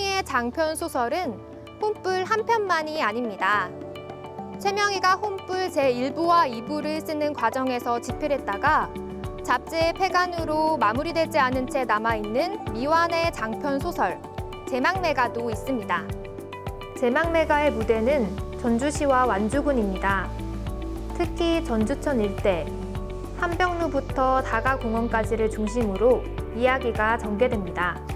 최명희의 장편 소설은 혼불 한 편만이 아닙니다. 최명희가 혼불 제1부와 2부를 쓰는 과정에서 집필했다가 잡지의 폐간으로 마무리되지 않은 채 남아있는 미완의 장편 소설 제망매가도 있습니다. 제망매가의 무대는 전주시와 완주군입니다. 특히 전주천 일대, 한병루부터 다가공원까지를 중심으로 이야기가 전개됩니다.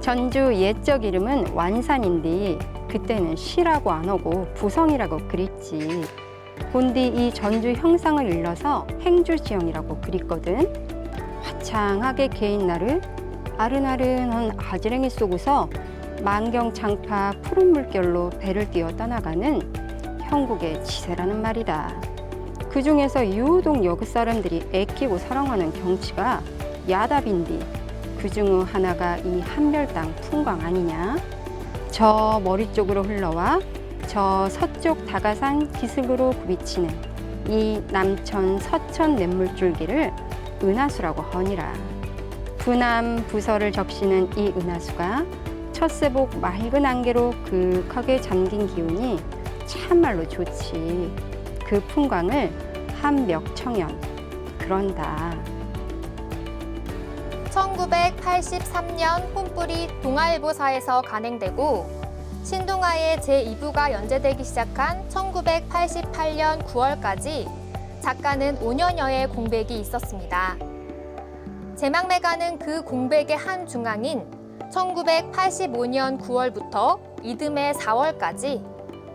전주 옛적 이름은 완산인데 그때는 시라고 안 하고 부성이라고 그랬지. 본디 이 전주 형상을 일러서 행주지형이라고 그랬거든. 화창하게 개인 날을 아른아른한 아지랭이 속에서 만경장파 푸른 물결로 배를 띄어 떠나가는 형국의 지세라는 말이다. 그 중에서 유독 여그 사람들이 애끼고 사랑하는 경치가 야답인디 그 중 하나가 이 한별당 풍광 아니냐? 저 머리 쪽으로 흘러와 저 서쪽 다가산 기슭으로 굽이치는 이 남천 서천 냇물줄기를 은하수라고 허니라. 부남 부서를 적시는 이 은하수가 첫세복 맑은 안개로 그윽하게 잠긴 기운이 참말로 좋지. 그 풍광을 한멱청연 그런다. 1983년 혼불이 동아일보사에서 간행되고 신동아의 제2부가 연재되기 시작한 1988년 9월까지 작가는 5년여의 공백이 있었습니다. 제망매가는 그 공백의 한 중앙인 1985년 9월부터 이듬해 4월까지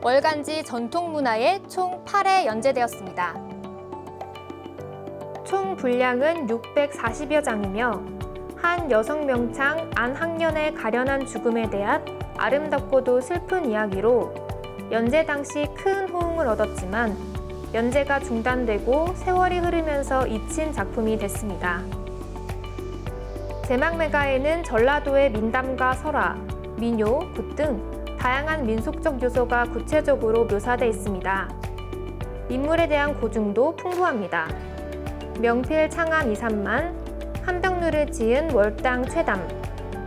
월간지 전통문화에 총 8회 연재되었습니다. 총 분량은 640여 장이며 한 여성 명창 안학년의 가련한 죽음에 대한 아름답고도 슬픈 이야기로 연재 당시 큰 호응을 얻었지만 연재가 중단되고 세월이 흐르면서 잊힌 작품이 됐습니다. 제막매가에는 전라도의 민담과 설화, 민요, 굿 등 다양한 민속적 요소가 구체적으로 묘사돼 있습니다. 인물에 대한 고증도 풍부합니다. 명필 창암 이삼만, 한병루를 지은 월당 최담,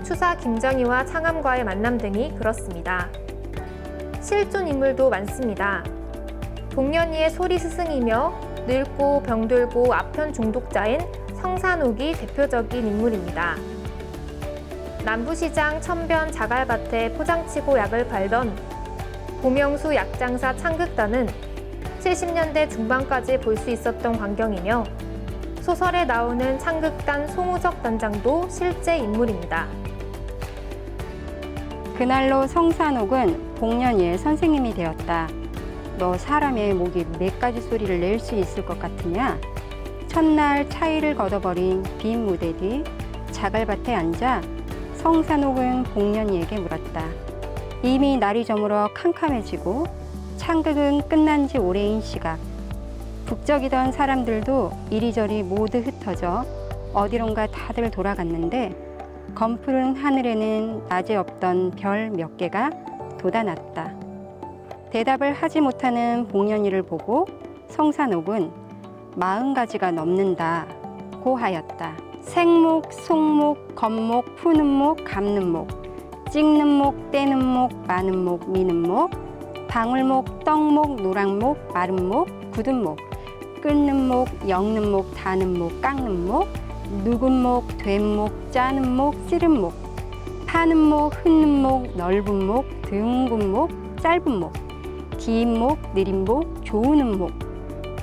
추사 김정희와 창암과의 만남 등이 그렇습니다. 실존 인물도 많습니다. 동년이의 소리 스승이며 늙고 병들고 아편 중독자인 성산옥이 대표적인 인물입니다. 남부시장 천변 자갈밭에 포장치고 약을 팔던 보명수 약장사 창극단은 70년대 중반까지 볼 수 있었던 광경이며 소설에 나오는 창극단 송우적 단장도 실제 인물입니다. 그날로 성산옥은 복년이의 선생님이 되었다. 너 사람의 목이 몇 가지 소리를 낼 수 있을 것 같으냐? 첫날 차이를 걷어버린 빈 무대 뒤 자갈밭에 앉아 성산옥은 복년이에게 물었다. 이미 날이 저물어 캄캄해지고 창극은 끝난 지 오래인 시각. 북적이던 사람들도 이리저리 모두 흩어져 어디론가 다들 돌아갔는데 검푸른 하늘에는 낮에 없던 별 몇 개가 돋아났다. 대답을 하지 못하는 복년이를 보고 성산옥은 마흔 가지가 넘는다 고하였다. 생목, 속목, 겉목, 푸는 목, 감는 목, 찍는 목, 떼는 목, 마는 목, 미는 목, 방울목, 떡목, 노랑목, 마른 목, 굳은 목, 끊는 목, 엮는 목, 다는 목, 깎는 목, 누군 목, 된 목, 짜는 목, 찌른 목, 파는 목, 흩는 목, 넓은 목, 둥근 목, 짧은 목, 긴 목, 느린 목, 조우는 목,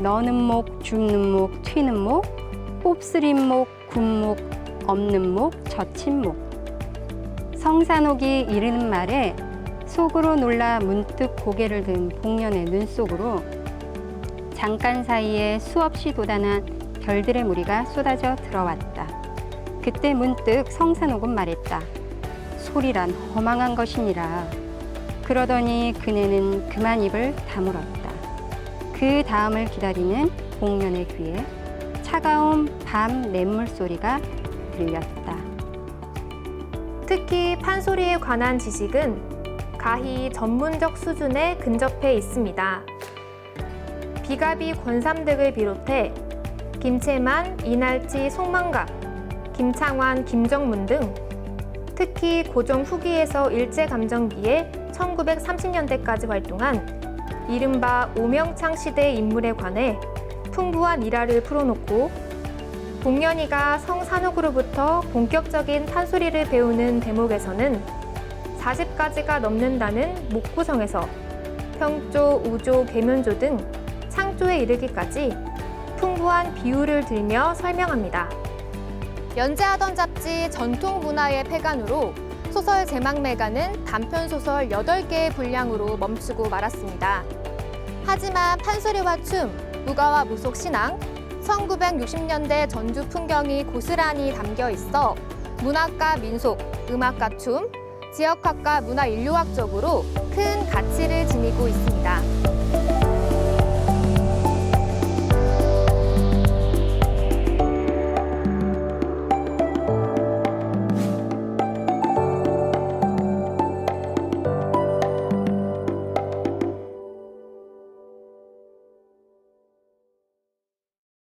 너는 목, 죽는 목, 튀는 목, 곱슬인 목, 군목, 없는 목, 젖힌 목. 성산옥이 이르는 말에 속으로 놀라 문득 고개를 든 복년의 눈 속으로 잠깐 사이에 수없이 돋아난 별들의 무리가 쏟아져 들어왔다. 그때 문득 성산옥은 말했다. 소리란 허망한 것이니라. 그러더니 그네는 그만 입을 다물었다. 그 다음을 기다리는 복년의 귀에 차가운 밤 냇물 소리가 들렸다. 특히 판소리에 관한 지식은 가히 전문적 수준에 근접해 있습니다. 비가비 권삼 득을 비롯해 김채만, 이날치, 송만각, 김창완, 김정문 등 특히 고종 후기에서 일제감정기에 1930년대까지 활동한 이른바 오명창 시대 인물에 관해 풍부한 일화를 풀어놓고 복년이가 성산옥으로부터 본격적인 판소리를 배우는 대목에서는 40가지가 넘는다는 목구성에서 평조, 우조, 계면조 등 창조에 이르기까지 풍부한 비유를 들며 설명합니다. 연재하던 잡지 전통 문화의 폐간으로 소설 제막매가는 단편 소설 8개의 분량으로 멈추고 말았습니다. 하지만 판소리와 춤, 무가와 무속 신앙, 1960년대 전주 풍경이 고스란히 담겨 있어 문학과 민속, 음악과 춤, 지역학과 문화인류학적으로 큰 가치를 지니고 있습니다.